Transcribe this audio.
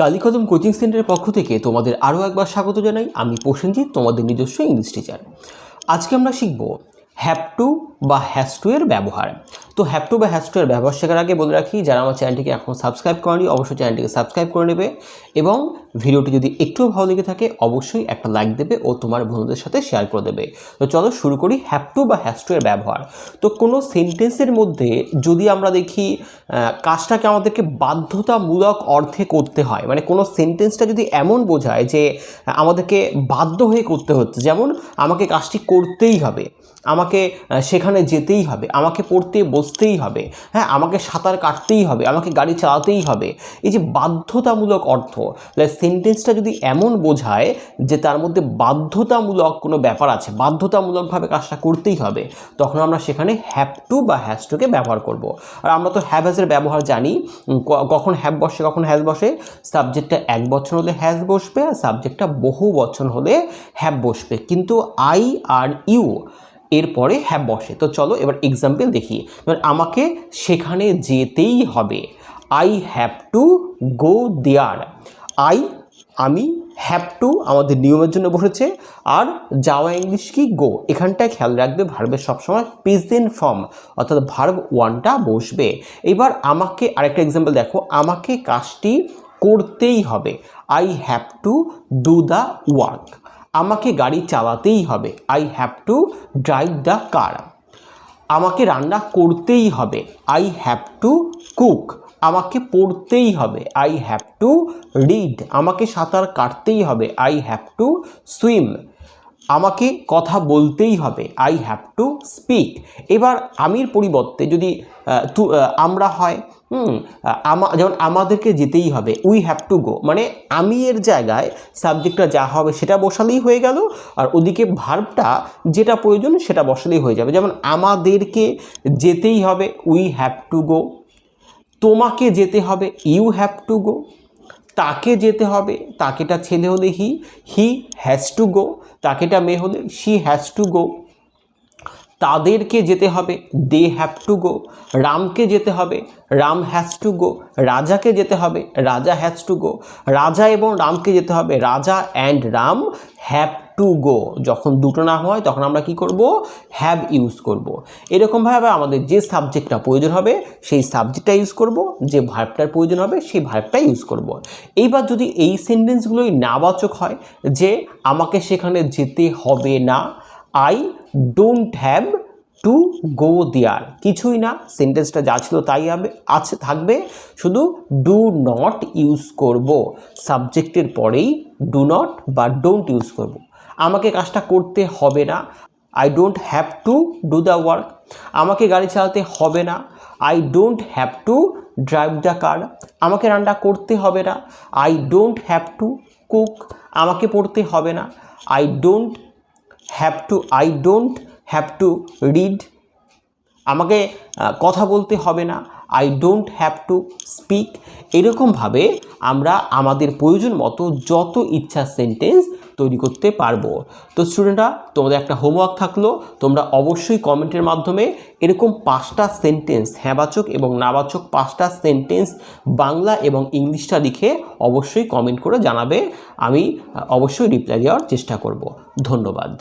কালীকদম coaching সেন্টারের পক্ষ থেকে তোমাদের আরও একবার স্বাগত জানাই। আমি প্রসেনজিৎ, তোমাদের নিজস্ব ইংলিশ টিচার। আজকে আমরা শিখব হ্যাপ টু বা হ্যাস টু এর ব্যবহার। তো হ্যাভ টু বা হ্যাজ ব্যবহার শেখার আগে বলে রাখি, যারা আমার চ্যানেলটিকে এখন সাবস্ক্রাইব করেনি, অবশ্যই চ্যানেলটিকে সাবস্ক্রাইব করে নেবে এবং ভিডিওটি যদি একটুও ভালো লেগে থাকে, অবশ্যই একটা লাইক দেবে ও তোমার বন্ধুদের সাথে শেয়ার করে দেবে। তো চলো শুরু করি হ্যাভ টু বা হ্যাজ টু এর ব্যবহার। তো কোনো সেন্টেন্সের মধ্যে যদি আমরা দেখি কাজটাকে আমাদেরকে বাধ্যতামূলক অর্থে করতে হয় মানে কোনো সেন্টেন্সটা যদি এমন বোঝায় যে, আমাদেরকে বাধ্য হয়ে করতে হচ্ছে, যেমন আমাকে কাজটি করতেই হবে, আমাকে সেখানে যেতেই হবে, আমাকে পড়তে বসতেই হবে। হ্যাঁ আমাকে সাঁতার কাটতেই হবে, আমাকে গাড়ি চালাতেই হবে। এই যে বাধ্যতামূলক অর্থ সেন্টেন্সটা যদি এমন বোঝায় যে তার মধ্যে বাধ্যতামূলক কোনো ব্যাপার আছে, বাধ্যতামূলকভাবে কাজটা করতেই হবে, তখন আমরা সেখানে হ্যাপ টু বা হ্যাজ টুকে ব্যবহার করব। আর আমরা তো হ্যাভ হ্যাজের ব্যবহার জানি কখন হ্যাভ বসে, কখন হ্যাজ বসে। সাবজেক্টটা এক বছর হলে হ্যাজ বসবে, আর সাবজেক্টটা বহু বছর হলে হ্যাভ বসবে। কিন্তু আই আর ইউ এরপরে হ্যাভ বসে। তো চলো এবার এক্সাম্পল দেখি। আমাকে সেখানে যেতেই হবে। I have to go there I আমি হ্যাভ টু আমাদের নিয়মের জন্য বসেছে। আর যাওয়া ইংলিশ কি? গো এখানটায় খেয়াল রাখবে ভার্বের সবসময় প্রেজেন্ট ফর্ম অর্থাৎ ভার্ব ওয়ানটা বসবে। এবার আমাকে আরেকটা এক্সাম্পল দেখো। আমাকে কাজটি করতেই হবে। I have to do the work আমাকে গাড়ি চালাতেই হবে। I have to drive the car আমাকে রান্না করতেই হবে। আই হ্যাভ টু কুক আমাকে পড়তেই হবে। আই হ্যাভ টু রিড আমাকে সাঁতার কাটতেই হবে। আই হ্যাভ টু সুইম আমাকে কথা বলতেই হবে। আই হ্যাভ টু স্পিক এবার আমির পরিবর্তে যদি আমরা হয় আমা, যেমন আমাদেরকে যেতেই হবে। উই হ্যাভ টু গো মানে আমি এর জায়গায় সাবজেক্টটা যা হবে সেটা বসালেই হয়ে গেল, আর ওদিকে ভার্বটা যেটা প্রয়োজন সেটা বসালেই হয়ে যাবে। যেমন আমাদেরকে যেতেই হবে। উই হ্যাভ টু গো তোমাকে যেতে হবে। ইউ হ্যাভ টু গো তাকে যেতে হবে, তাকেটা ছেলে হলে হি হি হ্যাজ টু গো তাকেটা মেয়ে হলে শি হ্যাজ টু গো তাদেরকে যেতে হবে। দে হ্যাভ টু গো রামকে যেতে হবে। রাম হ্যাজ টু গো রাজাকে যেতে হবে। রাজা হ্যাজ টু গো রাজা এবং রামকে যেতে হবে। Raja and Ram have to go যখন দুটো না হয়, তখন আমরা কি করব? হ্যাভ ইউজ করব। এরকমভাবে আমাদের যে সাবজেক্টটা প্রয়োজন হবে, সেই সাবজেক্টটা ইউজ করব। যে ভার্বটার প্রয়োজন হবে, সেই ভার্বটা ইউজ করব। এইবার যদি এই সেন্টেন্সগুলোই নাবাচক হয়, যে আমাকে সেখানে যেতে হবে না I don't have to go there কিছুই না সেন্টেন্সটা যা ছিল তাই হবে, আছে, থাকবে। শুধু ডু নট ইউজ করব। সাবজেক্টের পরেই ডু নট বা ডোন্ট ইউজ করব। আমাকে কাজটা করতে হবে না। I don't have to do the work আমাকে গাড়ি চালাতে হবে না। I don't have to drive the car আমাকে রান্না করতে হবে না। I don't have to cook আমাকে পড়তে হবে না। I don't have to I don't have to read আমাকে কথা বলতে হবে না। I don't have to speak এরকমভাবে আমরা আমাদের প্রয়োজন মতো যত ইচ্ছা সেন্টেন্স তৈরি করতে পারব। তো স্টুডেন্টরা তোমাদের একটা হোমওয়ার্ক থাকল। তোমরা অবশ্যই কমেন্টের মাধ্যমে এরকম পাঁচটা সেন্টেন্স হ্যাঁবাচক এবং নাবাচক পাঁচটা সেন্টেন্স বাংলা এবং ইংলিশটা লিখে অবশ্যই কমেন্ট করে জানাবে। আমি অবশ্যই রিপ্লাই দেওয়ার চেষ্টা করব। ধন্যবাদ।